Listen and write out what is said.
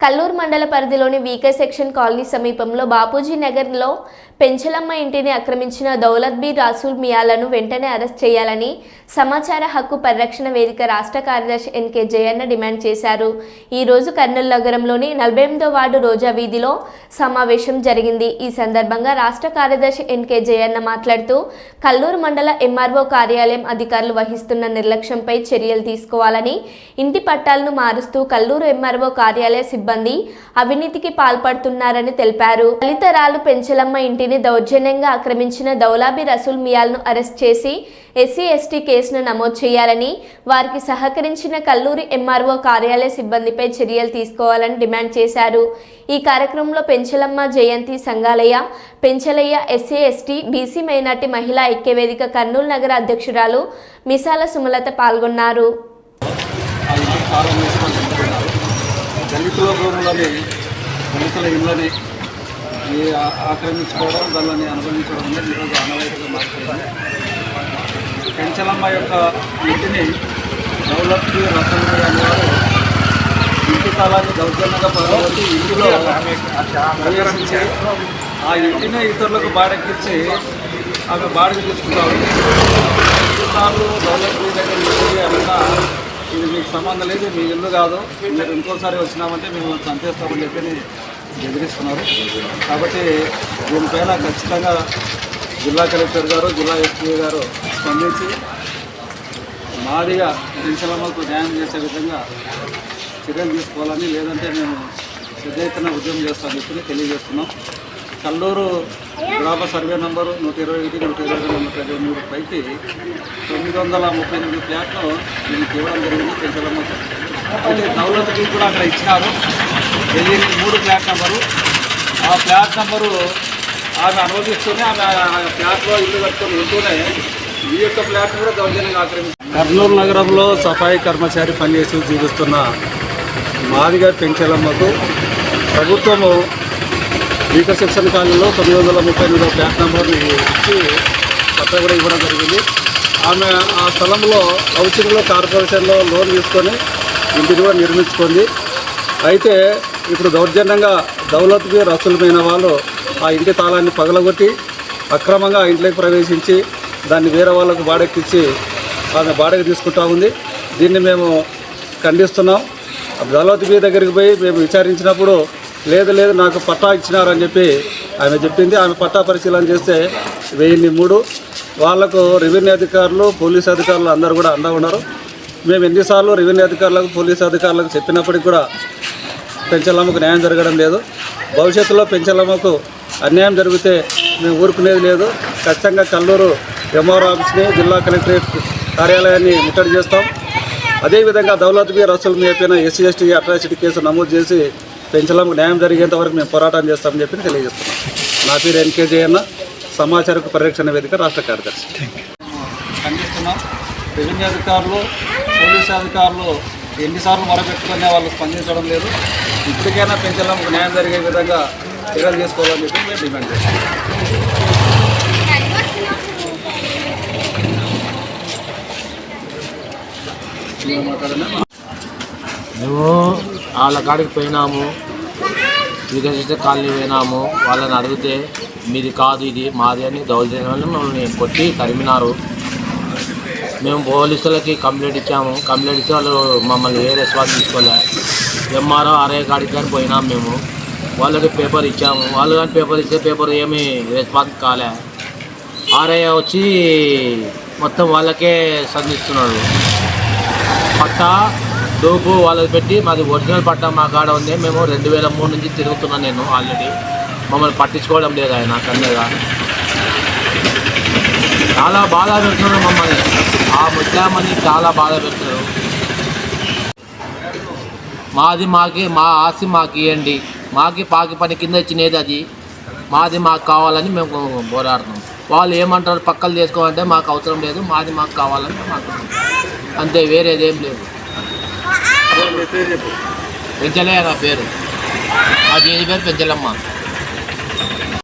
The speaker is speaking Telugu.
కల్లూరు మండల పరిధిలోని వీకే సెక్షన్ కాలనీ సమీపంలో బాపూజీ నగర్లో పెంచలమ్మ ఇంటిని ఆక్రమించిన దౌలత్ బి రాసూల్ మియాలను వెంటనే అరెస్ట్ చేయాలని సమాచార హక్కు పరిరక్షణ వేదిక రాష్ట్ర కార్యదర్శి ఎన్కే జయన్న డిమాండ్ చేశారు. ఈరోజు కర్నూలు నగరంలోని నలభై ఎనిమిదో వార్డు రోజా వీధిలో సమావేశం జరిగింది. ఈ సందర్భంగా రాష్ట్ర కార్యదర్శి ఎన్కే జయన్న మాట్లాడుతూ కల్లూరు మండల ఎంఆర్ఓ కార్యాలయం అధికారులు వహిస్తున్న నిర్లక్ష్యంపై చర్యలు తీసుకోవాలని ఇంటి పట్టాలను మారుస్తూ కల్లూరు ఎంఆర్ఓ కార్యాలయ సిబ్బంది సిబ్బంది అవినీతికి పాల్పడుతున్నారని తెలిపారు. దళితరాలు పెంచలమ్మ ఇంటిని దౌర్జన్యంగా ఆక్రమించిన దౌలాబి రసూల్ మియాల్ను అరెస్ట్ చేసి ఎస్సీ ఎస్టీ కేసును నమోదు చేయాలని వారికి సహకరించిన కల్లూరి ఎంఆర్ఓ కార్యాలయ సిబ్బందిపై చర్యలు తీసుకోవాలని డిమాండ్ చేశారు. ఈ కార్యక్రమంలో Penchalamma Jayanthi Sangalayya Penchalayya SC ST BC minority మహిళా ఐక్యవేదిక కర్నూలు నగర అధ్యక్షురాలు మిసాల సుమలత పాల్గొన్నారు ఆ ఇంటికి కాలం వేసుకొని ఉంటున్నారు దళితుల భూములని దళితుల ఇళ్ళని ఆక్రమించుకోవడం దానిని అనుభవించడం అనేది ఈరోజు ఆనవాయితీగా మారిపోయింది. పెంచలమ్మ యొక్క ఇంటిని డెవలప్కి రసంగా అనేవారు ఇంటి తాళాన్ని దౌర్జన్యంగా పగలగొట్టి ఇంటిలో ప్రవేశించి ఆ ఇంటిని ఇతరులకు బాడెక్కించి ఆమె బాడికి తీసుకుంటారు. ఎన్నిసార్లు డెవలప్ దగ్గర వెళ్ళి అన్నా ఇది మీకు సంబంధం లేదు మీ ఇల్లు కాదు. మీరు ఇంకోసారి వచ్చినామంటే మిమ్మల్ని చంపేస్తామని చెప్పి బెదిరిస్తున్నారు. కాబట్టి దీనిపైన ఖచ్చితంగా జిల్లా కలెక్టర్ గారు జిల్లా ఎస్పీ గారు స్పందించి మాదిగా పెన్షన్లకు న్యాయం చేసే విధంగా చర్యలు తీసుకోవాలని లేదంటే మేము పెద్ద ఎత్తున ఉద్యమం చేస్తామని చెప్పి తెలియజేస్తున్నాం. కల్లూరు గ్రామ సర్వే నంబరు నూట ఇరవై ఒకటి నూట ఇరవై రెండు నూట ఇరవై మూడు పైకి తొమ్మిది వందల ముప్పై ఎనిమిది ఫ్లాట్లు దీనికి ఇవ్వడం జరిగింది పెంచడం అయితే దౌలతకి కూడా అక్కడ ఇచ్చినారు. వెయ్యి మూడు ఫ్లాట్ నెంబరు. ఆ ఫ్లాట్ నెంబరు ఆమె అనుమతిస్తూనే ఆమె ఆ ఫ్లాట్లో ఇల్లు కట్టుకొని ఉంటూనే ఈ యొక్క ఫ్లాట్ కూడా దౌర్జన్యంగా ఆక్రమించారు కర్నూలు నగరంలో సఫాయి కర్మచారి పనిచేసి జీవిస్తున్న మాదిగా పెంచలమ్మకు ప్రభుత్వము వీక శిక్షణ కాలంలో తొమ్మిది వందల ముప్పై ఎనిమిదో ఫ్లాట్ నెంబర్ని ఇచ్చి పట్టా కూడా ఇవ్వడం జరిగింది. ఆమె ఆ స్థలంలో హౌసింగ్లో కార్పొరేషన్లో లోన్ తీసుకొని ఇంటిని కూడా నిర్మించుకుంది. అయితే ఇప్పుడు దౌర్జన్యంగా దౌలత్కి రసులమైన వాళ్ళు ఆ ఇంటి తాళాన్ని పగలగొట్టి అక్రమంగా ఇంట్లోకి ప్రవేశించి దాన్ని వేరే వాళ్ళకు బాడెక్కిచ్చి ఆమె బాడెకి తీసుకుంటా ఉంది. దీన్ని మేము ఖండిస్తున్నాం. దళవతి దగ్గరికి పోయి మేము విచారించినప్పుడు లేదు లేదు నాకు పట్టా ఇచ్చినారని చెప్పి ఆమె చెప్పింది. ఆమె పట్టా పరిశీలన చేస్తే వెయ్యిన్ని మూడు. వాళ్ళకు రెవెన్యూ అధికారులు పోలీసు అధికారులు అందరూ కూడా అండా ఉన్నారు. మేము ఎన్నిసార్లు రెవెన్యూ అధికారులకు పోలీసు అధికారులకు చెప్పినప్పటికీ కూడా పెంచలమ్మకు న్యాయం జరగడం లేదు. భవిష్యత్తులో పెంచలమ్మకు అన్యాయం జరిగితే మేము ఊరుకునేది లేదు. ఖచ్చితంగా కల్లూరు ఎంఆర్ ఆఫీస్ని జిల్లా కలెక్టరేట్ కార్యాలయాన్ని ముట్టడి చేస్తాం. అదేవిధంగా దౌలత్ బి మీ మేపిన ఎస్సీ ఎస్టీ అట్రాసిటీ కేసు నమోదు చేసి పెంచలమ్మకు న్యాయం జరిగేంత వరకు మేము పోరాటం చేస్తామని చెప్పి తెలియజేస్తున్నాం. నా పేరు ఎన్కేజే అన్న. సమాచార పరిరక్షణ వేదిక రాష్ట్ర కార్యదర్శి. ఖండిస్తున్నాం. రెవెన్యూ అధికారులు పోలీసు అధికారులు ఎన్నిసార్లు మొరపెట్టుకునే వాళ్ళు స్పందించడం లేదు. ఇప్పటికైనా పెంచడం న్యాయం జరిగే విధంగా చర్యలు చేసుకోవాలని చెప్పి మేము డిమాండ్ చేస్తాం? మేము వాళ్ళ కాడికి పోయినాము. వికసిత కాలనీ పోయినాము వాళ్ళని అడిగితే మీది కాదు ఇది మాది అని దౌర్జన్యాన్ని మమ్మల్ని కొట్టి తరిమినారు. మేము పోలీసులకి కంప్లైంట్ ఇచ్చాము. కంప్లైంట్ ఇచ్చి వాళ్ళు మమ్మల్ని ఏ రెస్పాన్స్ తీసుకోలే. ఎంఆర్ఓ ఆర్ఐ కాడికి కానీ పోయినాం మేము. వాళ్ళకి పేపర్ ఇచ్చాము. వాళ్ళు కానీ పేపర్ ఇస్తే పేపర్ ఏమీ రెస్పాన్స్ కాలే. ఆర్ఐ వచ్చి మొత్తం వాళ్ళకే సంధిస్తున్నాడు. పట్టా డోపు వాళ్ళకి పెట్టి మాది ఒరిజినల్ పట్టా మా కాడ ఉంది. మేము రెండు వేల మూడు నుంచి తిరుగుతున్నాను నేను ఆల్రెడీ. మమ్మల్ని పట్టించుకోవడం లేదు ఆయన కన్నెగా చాలా బాధ పెడుతున్నారు మమ్మల్ని. ఆ ముస్లామని చాలా బాధ పెడుతున్నారు. మాది మాకి మా ఆస్తి మాకు ఇవ్వండి. మాకి పాకి పని కింద ఇచ్చినది అది. మాది మాకు కావాలని మేము పోరాడుతున్నాం. వాళ్ళు ఏమంటారు పక్కలు చేసుకోవాలంటే మాకు అవసరం లేదు. మాది మాకు కావాలని మాకు అంతే వేరేదేం లేదు. పెంచలే నా పేరు. నా పేరు పేరు పెంచలమ్మ.